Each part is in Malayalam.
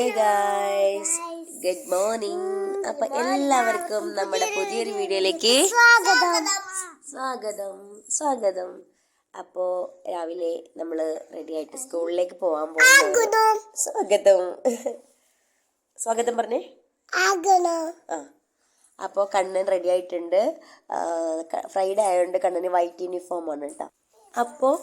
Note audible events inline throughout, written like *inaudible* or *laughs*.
ഹേ ഗായ്സ് ഗുഡ് മോർണിംഗ് അപ്പൊ എല്ലാവർക്കും നമ്മുടെ പുതിയൊരു വീഡിയോയിലേക്ക് സ്വാഗതം. സ്വാഗതം. സ്വാഗതം. അപ്പോ രാവിലെ നമ്മൾ റെഡി ആയിട്ട് സ്കൂളിലേക്ക് പോവാൻ പോകുന്നു. സ്വാഗതം. സ്വാഗതം പറഞ്ഞേ. ആ. അപ്പോൾ കണ്ണൻ റെഡി ആയിട്ടുണ്ട്. ഫ്രൈഡേ ആയതുകൊണ്ട് കണ്ണന് വൈറ്റ് യൂണിഫോം ആണ് കേട്ടോ അപ്പോൾ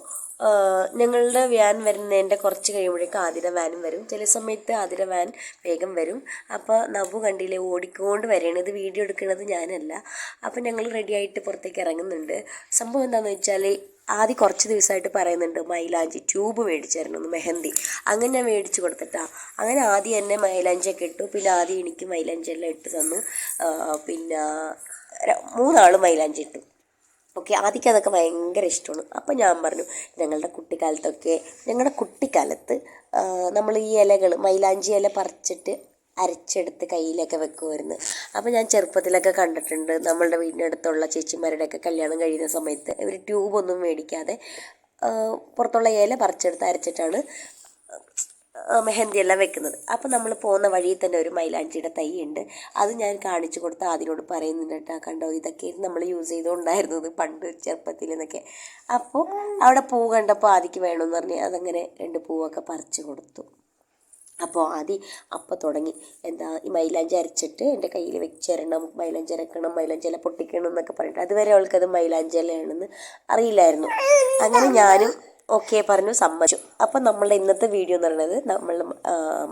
ഞങ്ങളുടെ വാൻ വരുന്നതിന്റെ കുറച്ച് കഴിയുമ്പോഴേക്കും ആതിര വാനും വരും. ചില സമയത്ത് ആതിര വാൻ വേഗം വരും. അപ്പോൾ നവു കണ്ടില്ലേ ഓടിക്കൊണ്ട് വരികയാണ്. ഇത് വീഡിയോ എടുക്കുന്നത് ഞാനല്ല. അപ്പോൾ ഞങ്ങൾ റെഡിയായിട്ട് പുറത്തേക്ക് ഇറങ്ങുന്നുണ്ട്. സംഭവം എന്താണെന്ന് വെച്ചാൽ ആദ്യം കുറച്ച് ദിവസമായിട്ട് പറയുന്നുണ്ട് മൈലാഞ്ചി ട്യൂബ് മേടിച്ചായിരുന്നു മെഹന്തി. അങ്ങനെ ഞാൻ മേടിച്ച് കൊടുത്തിട്ടാ. അങ്ങനെ ആദ്യം എന്നെ മൈലാഞ്ചിയൊക്കെ ഇട്ടു. പിന്നെ ആദ്യം എനിക്ക് മൈലാഞ്ചി എല്ലാം ഇട്ട് തന്നു. പിന്നെ മൂന്നാൾ മൈലാഞ്ചി ഇട്ടു. ഓക്കെ ആദ്യം അതൊക്കെ ഭയങ്കര ഇഷ്ടമാണ്. അപ്പം ഞാൻ പറഞ്ഞു ഞങ്ങളുടെ കുട്ടിക്കാലത്തൊക്കെ ഞങ്ങളുടെ കുട്ടിക്കാലത്ത് നമ്മൾ ഈ ഇലകൾ മൈലാഞ്ചി ഇല പറിച്ചിട്ട് അരച്ചെടുത്ത് കയ്യിലൊക്കെ വെക്കുമായിരുന്നു അപ്പോൾ ഞാൻ ചെറുപ്പത്തിലൊക്കെ കണ്ടിട്ടുണ്ട് നമ്മളുടെ വീടിന്റെ അടുത്തുള്ള ചേച്ചിമാരുടെയൊക്കെ കല്യാണം കഴിയുന്ന സമയത്ത് ഇവർ ട്യൂബൊന്നും മേടിക്കാതെ പുറത്തുള്ള ഇല പറിച്ചെടുത്ത് അരച്ചിട്ടാണ് ആ, മെഹന്തി എല്ലാം വെക്കുന്നത്. അപ്പോൾ നമ്മൾ പോകുന്ന വഴിയിൽ തന്നെ ഒരു മൈലാഞ്ചിയുടെ തൈ ഉണ്ട് അത് ഞാൻ കാണിച്ചു കൊടുത്ത് അതിനോട് പറയുന്നുണ്ട് കണ്ടോ? ഇതൊക്കെ നമ്മൾ യൂസ് ചെയ്തുകൊണ്ടായിരുന്നത് പണ്ട് ചെറുപ്പത്തിൽ എന്നൊക്കെ. അപ്പോൾ അവിടെ പൂ കണ്ടപ്പോൾ ആദിക്ക് വേണമെന്ന് പറഞ്ഞ് അതങ്ങനെ രണ്ട് പൂവൊക്കെ പറിച്ചു കൊടുത്തു. അപ്പോൾ ആദ്യം അപ്പം തുടങ്ങി. എന്താ ഈ മൈലാഞ്ചി അരച്ചിട്ട് എന്റെ കയ്യിൽ വെച്ചിരണം മൈലാഞ്ചി അരക്കണം മൈലാഞ്ചി എല്ലാം പൊട്ടിക്കണം എന്നൊക്കെ പറഞ്ഞിട്ട്. അതുവരെ അവൾക്കത് മൈലാഞ്ചി ഇലയാണെന്ന് അറിയില്ലായിരുന്നു. അങ്ങനെ ഞാനും ഓക്കെ പറഞ്ഞു സമ്മതിച്ചു. അപ്പം നമ്മളുടെ ഇന്നത്തെ വീഡിയോ എന്ന് പറയുന്നത് നമ്മൾ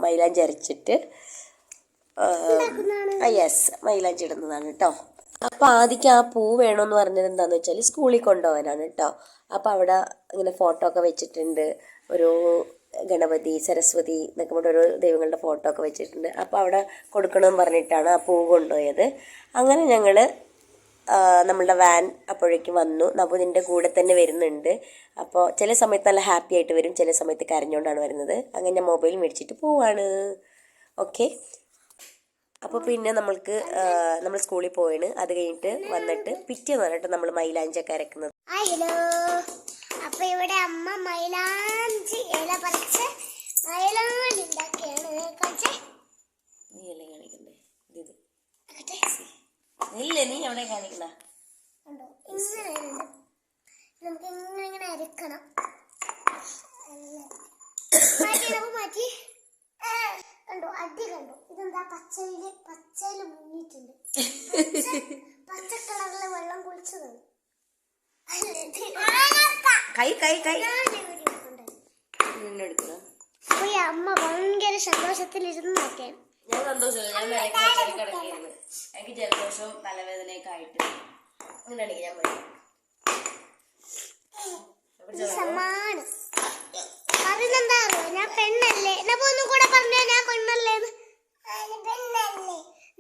മൈലാഞ്ചി അരച്ചിട്ട് യെസ് മൈലാഞ്ചി ഇടുന്നതാണ് കേട്ടോ അപ്പോൾ ആദ്യം ആ പൂ വേണമെന്ന് പറഞ്ഞത് എന്താണെന്ന് വെച്ചാൽ സ്കൂളിൽ കൊണ്ടുപോകാനാണ് കേട്ടോ അപ്പോൾ അവിടെ ഇങ്ങനെ ഫോട്ടോ ഒക്കെ വെച്ചിട്ടുണ്ട്. ഒരു ഗണപതി സരസ്വതി എന്നൊക്കെ പറഞ്ഞിട്ട് ഓരോ ദൈവങ്ങളുടെ ഫോട്ടോ ഒക്കെ വെച്ചിട്ടുണ്ട്. അപ്പോൾ അവിടെ കൊടുക്കണമെന്ന് പറഞ്ഞിട്ടാണ് ആ പൂ കൊണ്ടുപോയത്. അങ്ങനെ ഞങ്ങൾ നമ്മളുടെ വാൻ അപ്പോഴേക്കും വന്നു. നബുദിന്റെ കൂടെ തന്നെ വരുന്നുണ്ട്. അപ്പോൾ ചില സമയത്ത് നല്ല ഹാപ്പി ആയിട്ട് വരും. ചില സമയത്ത് കരഞ്ഞുകൊണ്ടാണ് വരുന്നത്. അങ്ങനെ ഞാൻ മൊബൈൽ മേടിച്ചിട്ട് പോവാണ്. ഓക്കെ അപ്പോൾ പിന്നെ നമ്മൾക്ക് നമ്മൾ സ്കൂളിൽ പോയാണ് അത് കഴിഞ്ഞിട്ട് വന്നിട്ട് പിറ്റേന്ന് പറഞ്ഞിട്ട് നമ്മൾ മൈലാഞ്ചൊക്കെ അരക്കുന്നത്. ഇവിടെ അമ്മ മൈലാഞ്ചി ഇല പറിച്ച് മൈലാഞ്ചി ഉണ്ടാക്കിയാണ്. കാണിച്ചേ നീ അല്ലേ കാണിക്കണ്ടേ ഇത് ആകട്ടെ. ഇല്ല നീ എവിടെ കാണിക്കുന്ന നമുക്ക് ഇങ്ങനെ ഇങ്ങനെ അരക്കണം. മാറ്റി കണ്ടോ? അടി കണ്ടോ? ഇതെന്താ? പച്ചയിൽ പച്ചയിൽ മുങ്ങിയിട്ടുണ്ട്. പച്ച- കളറിലെ വെള്ളം കുളിച്ചതാണ് കൈ കൈ കൈ. ഞാൻ ഇവിടെ ഇരിപ്പുണ്ട്. നിന്നെടുക്കണം അപ്പൊ ഈ അമ്മ ഭയങ്കര സന്തോഷത്തിലിരുന്ന് നോക്കാൻ ഞാൻ സന്തോഷം ഞാൻ കിടക്കിയിരുന്നു എനിക്ക് ജലദോഷവും തലവേദനയൊക്കെ ആയിട്ട്. അങ്ങനെയാണെങ്കിൽ ഞാൻ പോയി. പറയുന്നെന്താ ഞാൻ പെണ്ണല്ലേ. എന്നാ ഒന്നും കൂടെ പറഞ്ഞ? ഞാൻ പെണ്ണല്ലേ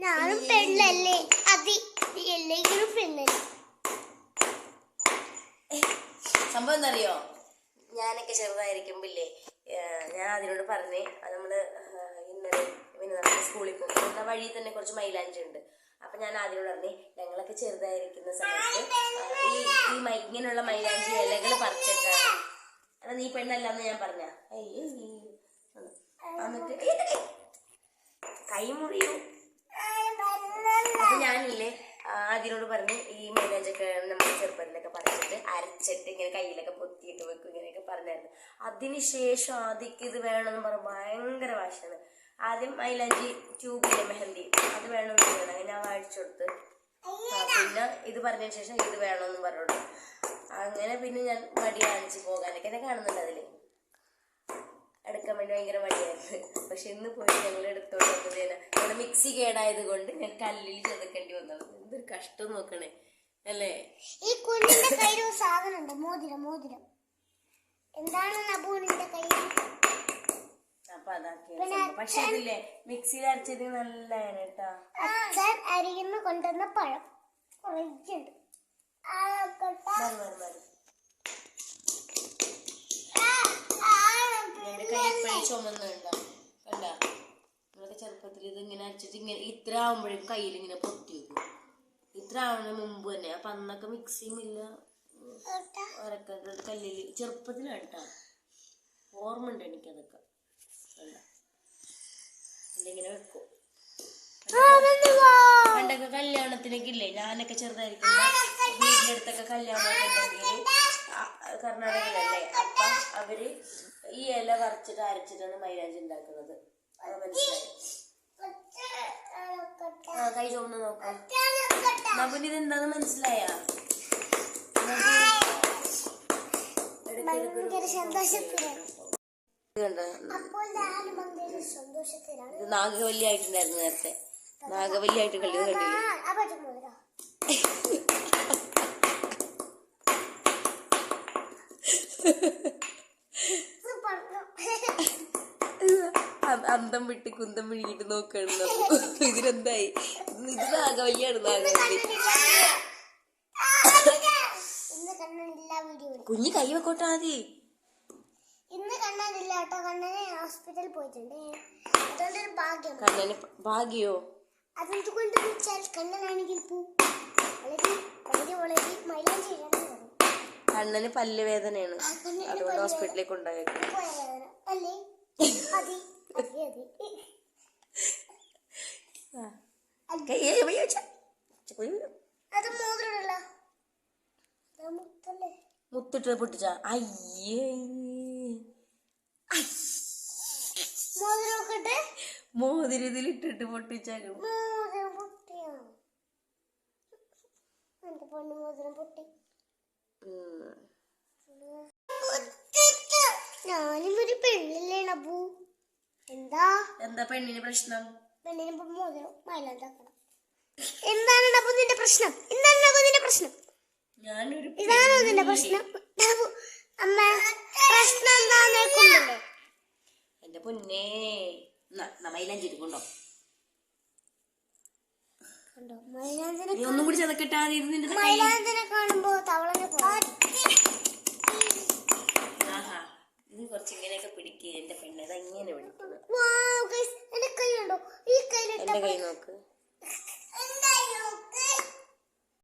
ഞാനും പെണ്ണല്ലേ. അതി എല്ലെങ്കിലും പെണ്ണല്ലേ. സംഭവം എന്താ അറിയോ? ഞാനൊക്കെ ചെറുതായിരിക്കുമ്പില്ലേ ഞാൻ അതിനോട് പറഞ്ഞേ നമ്മൾ ഇന്നലെ പിന്നെ നമ്മൾ സ്കൂളിൽ പോകും. എന്ന വഴി തന്നെ കുറച്ച് മൈലാഞ്ചി ഉണ്ട്. അപ്പൊ ഞാൻ അതിനോട് പറഞ്ഞേ ഞങ്ങളൊക്കെ ചെറുതായിരിക്കുന്ന സമയത്ത് ഈ ഈ മൈ ഇങ്ങനെയുള്ള മൈലാഞ്ചി ഇലകൾ പറിച്ചിട്ടാണ്. അല്ല നീ പെണ്ണല്ലെന്ന് ഞാൻ പറഞ്ഞ എന്നിട്ട്. കൈ അപ്പൊ ഞാനില്ലേ അതിനോട് പറഞ്ഞു ഈ മൈലാഞ്ചൊക്കെ നമ്മൾ ചെറുപ്പത്തിലൊക്കെ പറഞ്ഞിട്ട് അരച്ചിട്ട് ഇങ്ങനെ കയ്യിലൊക്കെ പൊത്തിയിട്ട് വെക്കും ഇങ്ങനെയൊക്കെ പറഞ്ഞായിരുന്നു. അതിനുശേഷം ആദ്യക്ക് ഇത് വേണമെന്ന് പറഞ്ഞു ഭയങ്കര വാശാണ് ആദ്യം മൈലാഞ്ചി ട്യൂബിലെ മെഹന്തി അത് വേണമെന്ന് പറയണം അങ്ങനെ ഞാൻ വായിച്ചു കൊടുത്ത്. പിന്നെ ഇത് പറഞ്ഞതിന് ശേഷം ഇത് വേണമെന്ന് പറഞ്ഞോളൂ അങ്ങനെ പിന്നെ ഞാൻ മടി കാണിച്ച് പോകാനൊക്കെ എന്നെ കാണുന്നുണ്ട് അതിൽ. വേണ്ടി ഭയങ്കര മടിയായിരുന്നു. പക്ഷെ ഇന്ന് പോയി ഞങ്ങൾ എടുത്തോണ്ട് വന്നതേന ഇവിടെ മിക്സി കേടായത് കൊണ്ട് ഞാൻ കല്ലിൽ ചതക്കേണ്ടി വന്നത് എന്തൊരു കഷ്ടം നോക്കണേ. അല്ലേ? ഈ കുഞ്ഞിന്റെ കയ്യിൽ ഒരു സാധനമുണ്ട് മോതിരം മോതിരം. എന്താണ് നബൂനിന്റെ കയ്യിൽ അപ്പൊ അതാക്കി പക്ഷെ ഇതില്ലേ മിക്സിയിൽ അരച്ചത് നല്ലതാണ് കേട്ടാ അച്ഛൻ അരിയുന്ന കൊണ്ടുവന്ന പഴം കുറച്ചുണ്ട് എന്റെ കൈ എപ്പോഴും ചുമന്നുണ്ടോ. കണ്ട? നമ്മളൊക്കെ ചെറുപ്പത്തിൽ ഇത് ഇങ്ങനെ അരച്ചിട്ട് ഇങ്ങനെ ഇത്ര ആവുമ്പോഴും കയ്യിൽ ഇങ്ങനെ പൊത്തി വെക്കും ഇത്ര ആവുന്ന മുമ്പ് തന്നെ. അപ്പൊ അന്നൊക്കെ മിക്സിയും ഇല്ല. അരക്കണ്ട കല്ലിൽ ചെറുപ്പത്തിലാണ് കേട്ടോ. ഓർമ്മ ഉണ്ട് എനിക്കതൊക്കെ. കണ്ട? ഇങ്ങനെ വെക്കും? പണ്ടൊക്കെ കല്യാണത്തിനൊക്കെ ഇല്ലേ ഞാനൊക്കെ ചെറുതായിരിക്കുമ്പോ വീടിനടുത്തൊക്കെ കല്യാണം ഉണ്ടെങ്കിൽ കർണാടകയിലല്ലേ? അപ്പൊ അവർ ഈ ഇല വറച്ചിട്ട് അരച്ചിട്ടാണ് മൈലാഞ്ചി ഉണ്ടാക്കുന്നത് അത് മനസ്സിലായി. ആ കൈ ചുവന്ന് നോക്കാം. നബുന് ഇത് എന്താന്ന് മനസ്സിലായ? ഇത് നാഗവല്ലി ആയിട്ടുണ്ടായിരുന്നു നേരത്തെ. നാഗവല്ലി ആയിട്ട് കളി കണ്ടില്ലേ? *laughs* അന്തം വിട്ട് കുന്തം വിഴുങ്ങിട്ട് നോക്കണം. ഇതിനെന്തായി? ഇത് നാഗവല്യാണ് നാഗവല്ലി കുഞ്ഞ് കൈ വെക്കോട്ടെ മതി ഇന്ന് കണ്ണനില്ല കേട്ടോ. കണ്ണന് ഹോസ്പിറ്റലിൽ പോയിട്ടുണ്ട്. അതുകൊണ്ട് ഭാഗ്യം. കണ്ണന് ഭാഗ്യോ? അതെന്തുകൊണ്ട് വെച്ചാൽ കണ്ണനാണെങ്കിൽ പൂ. വളരെ വളരെ വളരെ ഇടാൻ തുടങ്ങും കണ്ണന് പല്ലുവേദനയാണ് അതുകൊണ്ട് ഹോസ്പിറ്റലിലേക്ക് കൊണ്ടുപോയേക്കും കൈ ഏയ് വയ്യ വെച്ച. ചെ, കുഞ്ഞ് വീഴും. അത് മോതിരമല്ല അത് മുത്തല്ലേ? മുത്തിട്ട് പൊട്ടിച്ച. അയ്യേ. മോതിരം ഇട്ടിട്ട് പൊട്ടിച്ചാലും മോതിരം പൊട്ടി ഞാനും ഒരു പെണ്ണില്ലേ അബു എന്താ പെണ്ണിന് പ്രശ്നം? പെണ്ണിന് മോതിരം മൈലാണ്ടാക്കണം എന്താണ് അബു നിന്റെ പ്രശ്നം? എന്താണ് അബു നിന്റെ പ്രശ്നം? ഞാനൊരു ഇതാണ് നിന്റെ പ്രശ്നം? ഡബു അമ്മ പ്രശ്നം എന്താന്ന് കേൾക്കുന്നില്ലേ? എന്റെ പൊന്നേ മൈലഞ്ചിരിക്കുണ്ടോ കണ്ടോ. ഒന്നും കൂടി ചതക്കെട്ടാതെ നിന്റെ മൈലാഞ്ചിനെ കാണുമ്പോ